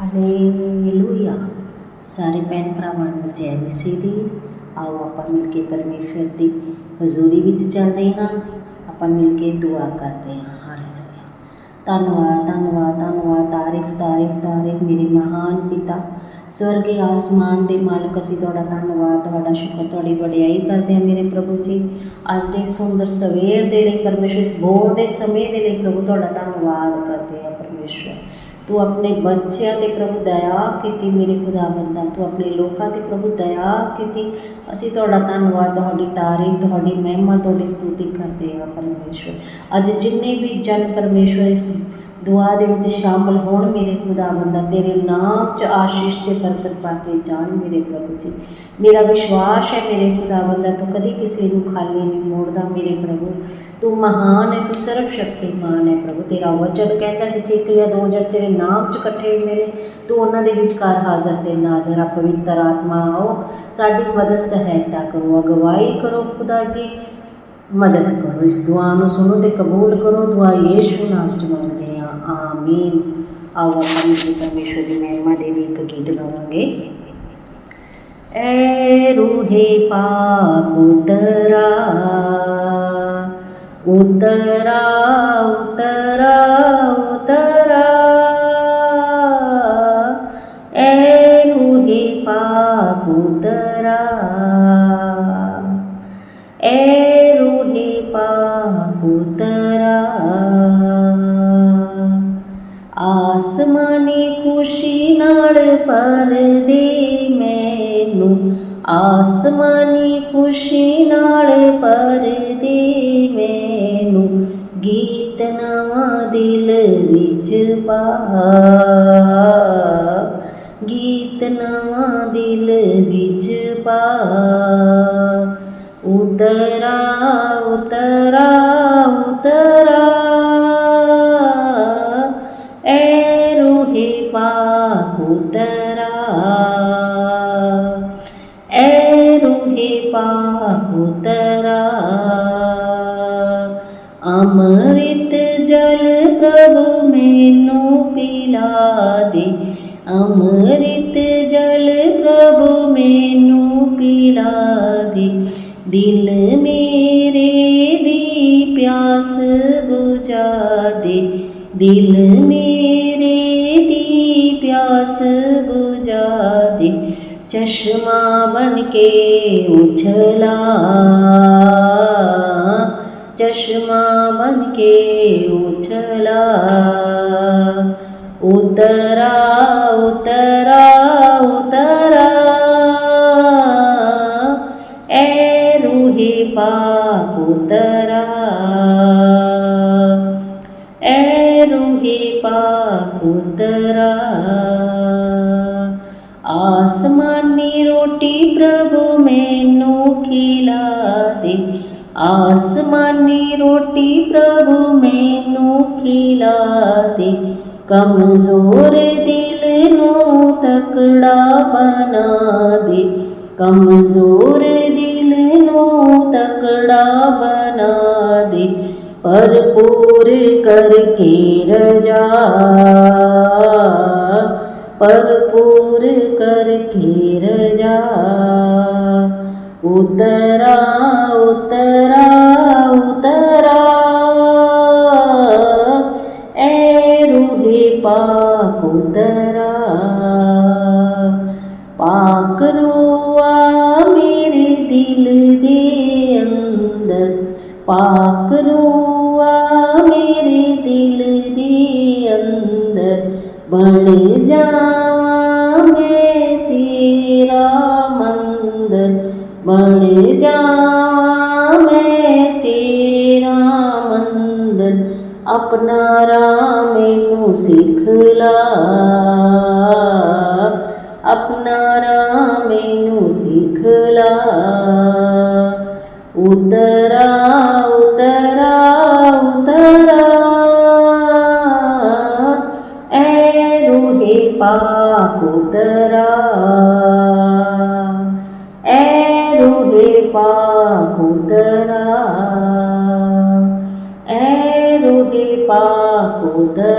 Hallelujah ਸਾਰੇ ਭੈਣ ਭਰਾਵਾਂ ਨੂੰ ਜੈ ਮਸੀਹ ਦੀ। ਆਓ ਆਪਾਂ ਮਿਲ ਕੇ ਪਰਮੇਸ਼ਵਰ ਦੀ ਹਜ਼ੂਰੀ ਵਿੱਚ ਚੱਲਦੇ ਹਾਂ। ਆਪਾਂ ਮਿਲ ਕੇ ਦੁਆ ਕਰਦੇ ਹਾਂ। ਹਾਲੇਲੂਇਆ ਧੰਨਵਾਦ ਧੰਨਵਾਦ ਧੰਨਵਾਦ। ਤਾਰੀਫ ਤਾਰੀਫ ਤਾਰੀਫ। ਮੇਰੇ ਮਹਾਨ ਪਿਤਾ, ਸਵਰਗੀ ਆਸਮਾਨ ਦੇ ਮਾਲਕ, ਅਸੀਂ ਤੁਹਾਡਾ ਧੰਨਵਾਦ, ਤੁਹਾਡਾ ਸ਼ੁਕਰ, ਤੁਹਾਡੀ ਵਡਿਆਈ ਕਰਦੇ ਹਾਂ ਮੇਰੇ ਪ੍ਰਭੂ ਜੀ। ਅੱਜ ਦੇ ਸੁੰਦਰ ਸਵੇਰ ਦੇ ਲਈ, ਪਰਮੇਸ਼ਵਰ ਇਸ ਬੋਰ ਦੇ ਸਮੇਂ ਦੇ ਲਈ ਪ੍ਰਭੂ ਤੁਹਾਡਾ ਧੰਨਵਾਦ ਕਰਦੇ ਹਾਂ। ਤੂੰ ਆਪਣੇ ਬੱਚਿਆਂ ਤੇ ਪ੍ਰਭੂ ਦਇਆ ਕੀਤੀ ਮੇਰੇ ਖੁਦਾ ਬੰਦਾ ਤੂੰ ਆਪਣੇ ਲੋਕਾਂ ਤੇ ਪ੍ਰਭੂ ਦਇਆ ਕੀਤੀ। ਅਸੀਂ ਤੁਹਾਡਾ ਧੰਨਵਾਦ, ਤੁਹਾਡੀ ਤਾਰੀਫ, ਤੁਹਾਡੀ ਮਹਿਮਾ, ਤੁਹਾਡੀ ਸਤੁਤੀ ਕਰਦੇ ਹਾਂ ਪਰਮੇਸ਼ਵਰ। ਅੱਜ ਜਿੰਨੇ ਵੀ ਜਨ ਪਰਮੇਸ਼ਵਰ ਇਸ ਦੁਆ ਦੇ ਵਿੱਚ ਸ਼ਾਮਲ ਹੋਣ ਮੇਰੇ ਖੁਦਾ ਦਾ ਤੇਰੇ ਨਾਮ 'ਚ ਆਸ਼ੀਸ਼ ਤੇ ਬਰਕਤ ਪਾ ਕੇ ਜਾਣ ਮੇਰੇ ਪ੍ਰਭੂ ਜੀ। ਮੇਰਾ ਵਿਸ਼ਵਾਸ ਹੈ ਮੇਰੇ ਖੁਦਾ ਦਾ ਤੂੰ ਕਦੀ ਕਿਸੇ ਨੂੰ ਖਾਲੀ ਨਹੀਂ ਮੋੜਦਾ ਮੇਰੇ ਪ੍ਰਭੂ। ਤੂੰ ਮਹਾਨ ਹੈ, ਤੂੰ ਸਰਵ ਸ਼ਕਤੀਮਾਨ ਹੈ ਪ੍ਰਭੂ। ਤੇਰਾ ਵਚਨ ਕਹਿੰਦਾ ਜਿੱਥੇ ਇੱਕ ਜਾਂ ਦੋ ਜਣ ਤੇਰੇ ਨਾਮ 'ਚ ਇਕੱਠੇ ਹੁੰਦੇ ਨੇ, ਤੂੰ ਉਹਨਾਂ ਦੇ ਵਿਚਕਾਰ ਹਾਜ਼ਰ ਤੇ ਨਾਜ਼ਰ ਆ, ਪਵਿੱਤਰ ਆਤਮਾ ਆਓ। ਸਾਡੀ ਮਦਦ ਸਹਾਇਤਾ ਕਰੋ, ਅਗਵਾਈ ਕਰੋ ਖੁਦਾ ਜੀ। ਮਦਦ ਕਰੋ ਇਸ ਦੁਆ ਨੂੰ ਸੁਣੋ ਤੇ ਕਬੂਲ ਕਰੋ, ਦੁਆ ਯੇਸ਼ੂ ਨਾਮ ਚ ਮੰਗਦੇ ਆਮੀਨ ਆਓ ਆਪਾਂ ਜੀ ਪਰਮੇਸ਼ਵਰ ਦੀ ਮਹਿਮਾ ਦੇ ਲਈ ਇੱਕ ਗੀਤ ਗਾਵਾਂਗੇ। ਐ ਰੂਹੇ ਪਾਕ ਉਤਰਾ ਉਤਰਾ ਉਤਰਾ ਉਤਰਾ। ਐ ਰੂਹੇ ਪਾਕ ਉਤਰਾ ਆਸਮਾਨੀ ਖੁਸ਼ੀ ਨਾਲ ਭਰ ਦੇ ਮੈਨੂੰ, ਗੀਤ ਨਵਾਂ ਦਿਲ ਵਿੱਚ ਪਾ। ਗੀਤ ਨਵਾਂ ਦਿਲ ਵਿੱਚ ਪਾ। ਉਤਰਾ ਉਤਰਾ ਉਤਰਾ ਮੈਨੂੰ ਪਿਲਾ ਦੇ। ਅੰਮ੍ਰਿਤ ਜਲ ਪ੍ਰਭੂ ਮੈਨੂੰ ਪਿਲਾ ਦੇ। ਦਿਲ ਮੇਰੇ ਦੀ ਪਿਆਸ ਬੁਝਾ ਦੇ। ਦਿਲ ਮੇਰੇ ਦੀ ਪਿਆਸ ਬੁਝਾ ਦੇ। ਚਸ਼ਮਾ ਬਣ ਕੇ ਉਛਲਾ ਚਸ਼ਮਾ ਬਣ ਕੇ ਉਛਲਾ ਉਤਰਾ ਉਤਰਾ ਉਤਰਾ ਐ ਰੂਹੇ ਪਾਕ ਉਤਰਾ ਐ ਰੂਹੇ ਪਾਕ ਉਤਰਾ ਆਸਮਾਨੀ ਰੋਟੀ ਪ੍ਰਭੂ ਮੈਨੂੰ ਖਿਲਾ ਦੇ ਆਸਮਾਨੀ ਰੋਟੀ ਪ੍ਰਭੂ ਮੈਨੂੰ ਖਿਲਾ ਦੇ। ਕਮਜ਼ੋਰ ਦਿਲ ਨੂੰ ਤਕੜਾ ਬਣਾ ਦੇ। ਕਮਜ਼ੋਰ ਦਿਲ ਨੂੰ ਤਕੜਾ ਬਣਾ ਦੇ। ਭਰਪੂਰ ਕਰਕੇ ਰਜਾ, ਭਰਪੂਰ ਕਰਕੇ ਰਜਾ। ਉਤਰਾ ਬਣ ਜਾ ਤੇਰਾ ਮੰਦਰ, ਆਪਣਾ ਰਾਮ ਮੈਨੂੰ ਸਿੱਖ ਸਿਖਲਾ ਆਪਣਾ ਰਾਮ ਮੈਨੂੰ ਸਿੱਖ ਸਿਖਲਾ ਉਤਰਾ ਉਤਰਾ ਉਤਰਾ। ਐ ਰੂਹੇ ਪਾਕ ਉਤਰਾ। ਐ ਰੂਹੇ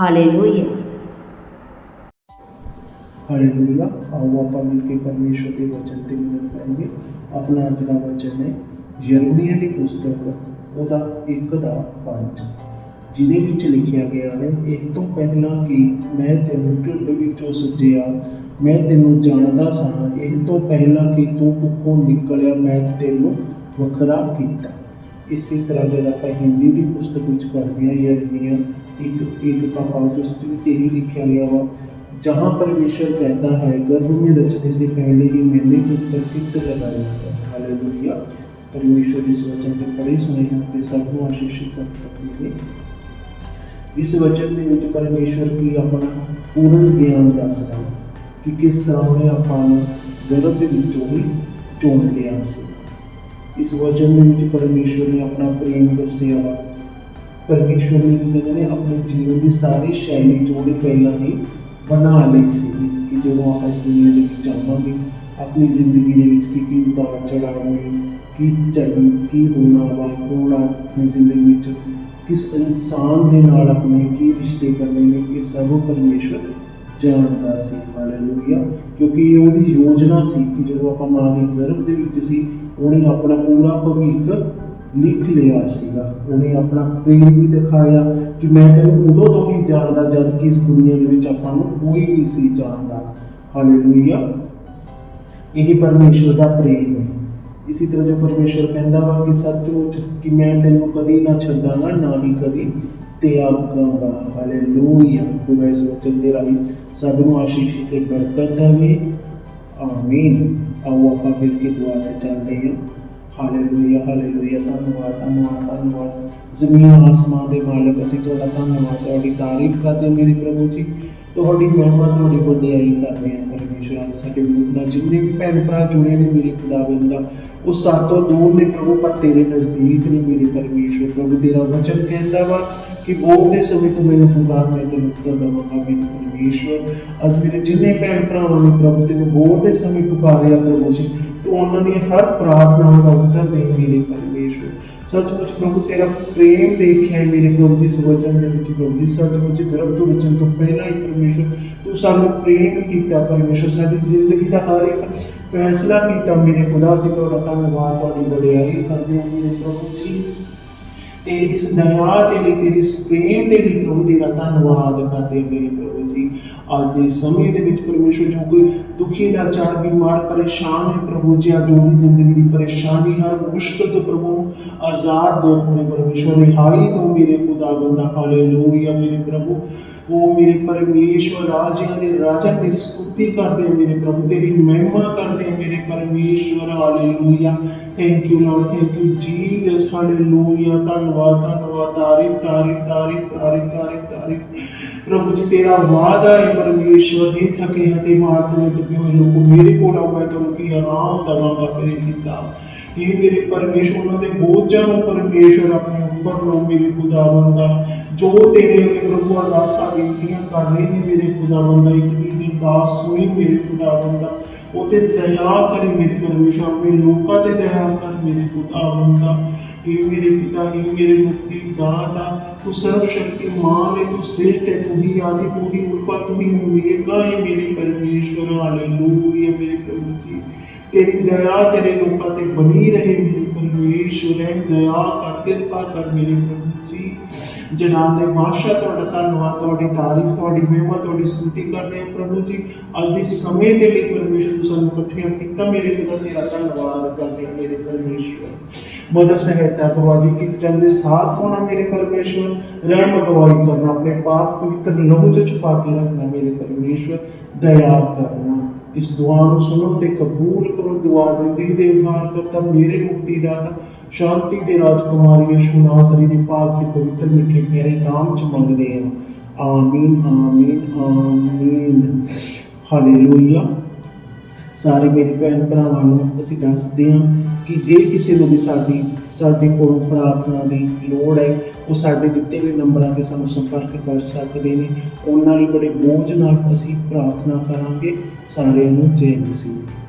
ਹਾਲੇਲੂਇਆ ਹਾਲੇਲੂਇਆ ਆਓ ਆਪਾਂ ਮਿਲ ਕੇ ਪਰਮੇਸ਼ਵਰ ਦੇ ਵਚਨ ਤੇ ਮਿਲਨ ਕਰਾਂਗੇ ਆਪਣਾ ਅੱਜ ਦਾ ਵਚਨ ਹੈ ਯਰਮੀਆ ਦੀ ਪੁਸਤਕ, ਉਹਦਾ ਇੱਕ ਦਾ ਪੰਜ। ਜਿਹਦੇ ਵਿੱਚ ਲਿਖਿਆ ਗਿਆ ਹੈ ਇਹ ਤੋਂ ਪਹਿਲਾਂ ਕਿ ਮੈਂ ਤੈਨੂੰ ਢਿੱਡ ਵਿੱਚੋਂ ਸੱਜਿਆ, ਮੈਂ ਤੈਨੂੰ ਜਾਣਦਾ ਸਾਂ ਇਹ ਤੋਂ ਪਹਿਲਾਂ ਕਿ ਤੂੰ ਕੁੱਖੋਂ ਨਿਕਲਿਆ, ਮੈਂ ਤੈਨੂੰ ਵੱਖਰਾ ਕੀਤਾ। ਇਸੇ ਤਰ੍ਹਾਂ ਜਦ ਆਪਾਂ ਹਿੰਦੀ ਦੀ ਪੁਸਤਕ ਵਿੱਚ ਪੜ੍ਹਦੇ ਹਾਂ ਯਰਮੀਆ ਇੱਕ ਇੱਕ ਦਾ ਪੰਜ ਉਸ ਵਿੱਚ ਇਹ ਲਿਖਿਆ ਗਿਆ ਵਾ जहाँ परमेश्वर कहता है गर्भ में रचने से पहले ही मैंने तुझ पर चित्त लगाया है हालेलुया परमेश्वर इस वचन के पढ़े सुने ਜਾਂਦੇ ਸਭ ਨੂੰ ਆਸ਼ੀਸ਼ਿਤ ਕਰਨਗੇ ਇਸ ਵਚਨ ਦੇ ਵਿੱਚ ਪਰਮੇਸ਼ਵਰ ਕੀ ਆਪਣਾ ਪੂਰਨ ਗਿਆਨ ਦੱਸਦਾ ਹੈ ਕਿ ਕਿਸ ਤਰ੍ਹਾਂ ਉਹਨੇ ਆਪਾਂ ਨੂੰ ਗਰਭ ਦੇ ਵਿੱਚੋਂ ਹੀ ਚੁਣ ਲਿਆ ਸੀ ਇਸ ਵਚਨ ਦੇ ਵਿੱਚ ਪਰਮੇਸ਼ਵਰ ਨੇ ਆਪਣਾ ਪ੍ਰੇਮ ਦੱਸਿਆ। ਵਾ ਪਰਮੇਸ਼ਵਰ ਨੇ ਕਹਿੰਦੇ ਨੇ? ਆਪਣੇ ਜੀਵਨ ਦੀ ਸਾਰੀ ਸ਼ੈਲੀ ਜੋ ਪਹਿਲਾਂ ਹੀ ਬਣਾ ਲਈ ਸੀ, ਕਿ ਜਦੋਂ ਆਪਾਂ ਇਸ ਦੁਨੀਆ ਦੇ ਵਿੱਚ ਆਵਾਂਗੇ ਆਪਣੀ ਜ਼ਿੰਦਗੀ ਦੇ ਵਿੱਚ ਕੀ ਕੀ ਉਤਾਰ ਚੜਾਵਾਂਗੇ, ਕੀ ਚੱਲ ਕੀ ਹੋਣਾ ਵਾ ਹੋਣਾ ਆਪਣੀ ਜ਼ਿੰਦਗੀ ਵਿੱਚ, ਕਿਸ ਇਨਸਾਨ ਦੇ ਨਾਲ ਆਪਣੇ ਕੀ ਰਿਸ਼ਤੇ ਕਰਨੇ ਨੇ, ਇਹ ਸਭ ਪਰਮੇਸ਼ਵਰ ਜਾਣਦਾ ਸੀ। ਹਾਲੇਲੂਇਆ ਕਿਉਂਕਿ ਇਹ ਉਹਦੀ ਯੋਜਨਾ ਸੀ ਕਿ ਜਦੋਂ ਆਪਾਂ ਮਾਂ ਦੇ ਗਰਭ ਦੇ ਵਿੱਚ ਸੀ ਉਹਨੇ ਆਪਣਾ ਪੂਰਾ ਭਵਿੱਖ ਲਿਖ ਲਿਆ ਸੀਗਾ। ਉਹਨੇ ਆਪਣਾ ਪ੍ਰੇਮ ਵੀ ਦਿਖਾਇਆ ਕਿ ਮੈਂ ਤੈਨੂੰ ਉਦੋਂ ਤੋਂ ਹੀ ਜਾਣਦਾ ਜਦ ਕਿ ਇਸ ਦੁਨੀਆ ਦੇ ਵਿੱਚ ਆਪਾਂ ਨੂੰ ਕੋਈ ਨਹੀਂ ਸੀ ਜਾਣਦਾ। ਹਾਲੇਲੂਇਆ ਇਹ ਪਰਮੇਸ਼ਵਰ ਦਾ ਪ੍ਰੇਮ ਹੈ। ਇਸੇ ਤਰ੍ਹਾਂ ਜੋ ਪਰਮੇਸ਼ਵਰ ਕਹਿੰਦਾ ਵਾ ਕਿ ਸੱਚਮੁੱਚ ਕਿ ਮੈਂ ਤੈਨੂੰ ਕਦੀ ਨਾ ਛੱਡਾਂਗਾ, ਨਾ ਹੀ ਕਦੀ ਤਿਆਗਾਂਗਾ। ਹਾਲੇਲੂਇਆ ਖੁਦਾ ਇਸ ਵਚਨ ਦੇ ਰਾਹੀਂ ਸਭ ਨੂੰ ਆਸ਼ੀਸ਼ ਤੇ ਬਰਕਤ ਦੇਵੇ। ਆਮੀਨ ਆਓ ਆਪਾਂ ਮਿਲ ਕੇ ਦੁਆ 'ਚ ਚੱਲਦੇ ਹਾਂ। ਹਾਲੇਲੂਇਆ ਹਾਲੇਲੂਇਆ ਧੰਨਵਾਦ ਧੰਨਵਾਦ ਧੰਨਵਾਦ। ਜ਼ਮੀਨ ਆਸਮਾਨ ਦੇ ਮਾਲਕ, ਅਸੀਂ ਤੁਹਾਡਾ ਧੰਨਵਾਦ। ਤੁਹਾਡੀ ਤਾਰੀਫ ਕਰਦੇ ਹਾਂ ਮੇਰੇ ਪ੍ਰਭੂ ਜੀ। ਤੁਹਾਡੀ ਮਹਿਮਾ ਤੁਹਾਡੀ ਵਡਿਆਈ ਕਰਦੇ ਹਾਂ ਪਰਮੇਸ਼ਰ ਅੱਜ ਸਾਡੇ ਗਰੁੱਪ ਨਾਲ ਜਿੰਨੇ ਵੀ ਭੈਣ ਭਰਾ ਜੁੜੇ ਨੇ ਮੇਰੇ ਖੁਦਾਵੰਦ ਦਾ, ਉਹ ਸਾਤੋਂ ਦੂਰ ਨੇ ਪ੍ਰਭੂ, ਪਰ ਤੇਰੇ ਨਜ਼ਦੀਕ ਨੇ ਮੇਰੇ ਪਰਮੇਸ਼ਰ ਪ੍ਰਭੂ। ਤੇਰਾ ਵਚਨ ਕਹਿੰਦਾ ਵਾ ਕਿ ਬੋਲ ਸਮੇਂ ਤੂੰ ਮੈਨੂੰ ਪੁਕਾਰ, ਮੈਂ ਤੈਨੂੰ ਉੱਤਰ ਦੇਵਾਂਗਾ ਮੇਰੇ ਪਰਮੇਸ਼ਰ ਅੱਜ ਮੇਰੇ ਜਿੰਨੇ ਭੈਣ ਭਰਾਵਾਂ ਨੇ ਪ੍ਰਭੂ, ਤੈਨੂੰ ਬੋਲ ਦੇ ਸਮੇਂ ਪੁਕਾਰਿਆ ਪ੍ਰਭੂ ਜੀ। ਉਹਨਾਂ ਦੀਆਂ ਹਰ ਪ੍ਰਾਰਥਨਾਵਾਂ ਦਾ ਉੱਤਰ ਦੇ ਮੇਰੇ ਪਰਮੇਸ਼ਰ ਸੱਚਮੁੱਚ ਪ੍ਰਭੂ, ਤੇਰਾ ਪ੍ਰੇਮ ਦੇਖਿਆ ਮੇਰੇ ਪ੍ਰਭੂ ਜੀ ਇਸ ਦੇ ਵਿੱਚ ਪ੍ਰਭੂ ਜੀ ਸੱਚਮੁੱਚ ਗਰਭ ਤੋਂ ਰਚਨ ਤੋਂ ਪਹਿਲਾਂ ਹੀ ਪਰਮੇਸ਼ਰ, ਤੂੰ ਸਾਨੂੰ ਪ੍ਰੇਮ ਕੀਤਾ, ਪਰਮੇਸ਼ਰ, ਸਾਡੀ ਜ਼ਿੰਦਗੀ ਦਾ ਹਰ ਇੱਕ ਫੈਸਲਾ ਕੀਤਾ, ਮੇਰੇ ਖੁਦਾ, ਅਸੀਂ ਤੁਹਾਡਾ ਧੰਨਵਾਦ, ਤੁਹਾਡੀ ਵਡਿਆਈ ਕਰਦੇ ਹਾਂ, ਮੇਰੇ ਪ੍ਰਭੂ ਜੀ। ਤੇਰੀ ਇਸ ਦਇਆ ਦੇ ਲਈ, ਤੇਰੀ ਇਸ ਪ੍ਰੇਮ ਦੇ ਲਈ ਪ੍ਰਭੂ ਤੇਰਾ ਧੰਨਵਾਦ ਕਰਦੇ ਮੇਰੇ ਪ੍ਰਭੂ ਜੀ। ਅੱਜ ਦੇ ਸਮੇਂ ਦੇ ਵਿੱਚ ਪਰਮੇਸ਼ਰ ਜੋ ਕੋਈ ਦੁਖੀ, ਲਾਚਾਰ, ਬਿਮਾਰ, ਪਰੇਸ਼ਾਨ ਹੈ, ਪ੍ਰਭੂ ਜੀ ਅੱਜ ਉਹਦੀ ਜ਼ਿੰਦਗੀ ਦੀ ਪਰੇਸ਼ਾਨੀ, ਹਰ ਮੁਸ਼ਕਲ ਤੋਂ ਪ੍ਰਭੂ ਆਜ਼ਾਦ ਦੋ ਮੇਰੇ ਪਰਮੇਸ਼ਰ, ਰਿਹਾਈ ਦੋ ਮੇਰੇ ਖੁਦਾ, ਬੰਦਾ, ਹਾਲੇਲੂਇਆ, ਮੇਰੇ ਪ੍ਰਭੂ। ਉਹ ਮੇਰੇ ਪਰਮੇਸ਼ਵਰ, ਰਾਜਿਆਂ ਦੇ ਰਾਜਾ ਤੇਰੀ ਸਤੁਤੀ ਕਰਦੇ ਮੇਰੇ ਪ੍ਰਭੂ ਤੇਰੀ ਮਹਿਮਾ ਕਰਦੇ ਮੇਰੇ ਪਰਮੇਸ਼ਵਰ, hallelujah. Thank you Lord thank you Jesus hallelujah. ਧੰਨਵਾਦ ਧੰਨਵਾਦ, ਤਾਰੀਫ ਤਾਰੀਫ ਤਾਰੀਫ ਤਾਰੀਫ ਤਾਰੀਫ ਤਾਰੀਫ। ਪ੍ਰਭੂ ਜੀ, ਤੇਰਾ ਵਾਅਦਾ ਹੈ, ਪਰਮੇਸ਼ਵਰ, ਇਹ ਥਕੇ ਅਤੇ ਮਾਰਦੇ ਟੁੱਟੇ ਹੋਏ ਲੋਕ ਮੇਰੇ ਕੋਲ ਆਓ, ਮੈਂ ਤੁਹਾਨੂੰ ਕੀ ਆਰਾਮ ਦਵਾਂਗਾ ਮੇਰੇ ਪਿਤਾ ਇਹ ਮੇਰੇ ਪਰਮੇਸ਼ਵਰ ਉਹਨਾਂ ਦੇ ਨੂੰ ਪਰਮੇਸ਼ਵਰ ਆਪਣੇ ਉੱਪਰ ਲਓ ਮੇਰੇ ਖੁਦਾਵੰਦਾ ਜੋ ਤੇਰੇ ਅੱਗੇ ਪ੍ਰਭੂ ਅਰਦਾਸਾਂ ਬੇਨਤੀਆਂ ਕਰ ਰਹੇ ਨੇ ਮੇਰੇ ਖੁਦਾਵੰਦਾ ਇੱਕ ਦੀ ਦੀ ਅਰਦਾਸ ਸੁਣੀ ਮੇਰੇ ਖੁਦਾਵੰਦਾ ਉਹ ਤੇ ਦਇਆ ਕਰੇ ਮੇਰੇ ਪਰਮੇਸ਼ਵਰ ਆਪਣੇ ਲੋਕਾਂ ਤੇ ਦਇਆ ਕਰ ਮੇਰੇ ਖੁਦਾਵੰਦਾ ਇਹ ਮੇਰੇ ਪਿਤਾ, ਹੀ ਮੇਰੇ ਮੁਕਤੀ ਦਾਤਾ, ਤੂੰ ਸਰਵ ਸ਼ਕਤੀਮਾਨ ਹੈ, ਤੂੰ ਸ੍ਰੇਸ਼ਟ ਹੈ, ਤੂੰ ਹੀ ਆਦਿ, ਤੂੰ ਹੀ ਉਲਫਾ, ਤੂੰ ਹੀ ਉਮੀਗਾ ਹੈ ਮੇਰੇ ਪਰਮੇਸ਼ਵਰ ਹਾਲੇਲੂਇਆ ਮੇਰੇ ਪ੍ਰਭੂ ਜੀ। ਤੇਰੀ ਦਇਆ ਤੇਰੇ ਲੋਕਾਂ ਤੇ ਬਣੀ ਰਹੇ ਮੇਰੇ ਪਰਮੇਸ਼ਵਰ ਦਇਆ ਕਰ ਕਿਰਪਾ ਕਰ ਮੇਰੇ ਪ੍ਰਭੂ ਜੀ ਜਨਾਬ ਦੇ ਬਾਦਸ਼ਾਹ ਤੁਹਾਡਾ ਧੰਨਵਾਦ, ਤੁਹਾਡੀ ਤਾਰੀਫ, ਤੁਹਾਡੀ ਮਹਿਮਾ, ਤੁਹਾਡੀ ਸਤੁਤੀ ਕਰਦੇ ਹਾਂ ਪ੍ਰਭੂ ਜੀ। ਅੱਜ ਦੇ ਸਮੇਂ ਦੇ ਲਈ ਪਰਮੇਸ਼ਵਰ ਤੂੰ ਸਾਨੂੰ ਇਕੱਠਿਆਂ ਕੀਤਾ ਮੇਰੇ ਪਿਤਾ ਤੇਰਾ ਧੰਨਵਾਦ ਕਰਦੇ ਮੇਰੇ ਪਰਮੇਸ਼ਵਰ ਮਦਦ ਸਹਾਇਤਾ ਕਰਵਾ ਜੀ ਕਿ ਜਨ ਦੇ ਸਾਥ ਹੋਣਾ ਮੇਰੇ ਪਰਮੇਸ਼ਵਰ ਰਹਿਮ ਅਗਵਾਈ ਕਰਨਾ, ਆਪਣੇ ਪਾਪ ਪਵਿੱਤਰ ਲਹੂ ਚ ਛੁਪਾ ਕੇ ਰੱਖਣਾ ਮੇਰੇ ਪਰਮੇਸ਼ਵਰ, ਦਇਆ ਇਸ ਦੁਆ ਨੂੰ ਸੁਣੋ ਤੇ ਕਬੂਲ ਕਰੋ, ਦੁਆ ਜ਼ਿੰਦਗੀ ਦੇ ਉਧਾਰ ਕਰਤਾ ਮੇਰੇ ਮੁਕਤੀ ਦਾਤਾ ਸ਼ਾਂਤੀ ਦੇ ਰਾਜਕੁਮਾਰੀ ਯਸ਼ੂ ਨਾਸਰੀ ਦੀ ਪਾਕ ਤੇ ਪਵਿੱਤਰ ਮਿੱਠੇ ਪਿਆਰੇ ਨਾਮ ਚ ਮੰਗਦੇ ਹਾਂ। ਆਮੀਨ ਆਮੀਨ ਆਮੀਨ। ਹਾਲੇਲੂਇਆ ਸਾਰੇ ਮੇਰੇ ਭੈਣ ਭਰਾਵਾਂ ਨੂੰ ਅਸੀਂ ਦੱਸਦੇ ਹਾਂ ਕਿ ਜੇ ਕਿਸੇ ਨੂੰ ਵੀ ਸਾਡੀ, ਸਾਡੇ ਕੋਲ ਪ੍ਰਾਰਥਨਾ ਦੀ ਲੋੜ ਹੈ, ਉਹ ਸਾਡੇ ਦਿੱਤੇ ਗਏ ਨੰਬਰਾਂ ਤੇ ਸਾਨੂੰ ਸੰਪਰਕ ਕਰ ਸਕਦੇ ਨੇ। ਉਹਨਾਂ ਲਈ ਬੜੇ ਬੋਝ ਨਾਲ ਅਸੀਂ ਪ੍ਰਾਰਥਨਾ ਕਰਾਂਗੇ। ਸਾਰਿਆਂ ਨੂੰ ਜੈ ਮਸੀਹ।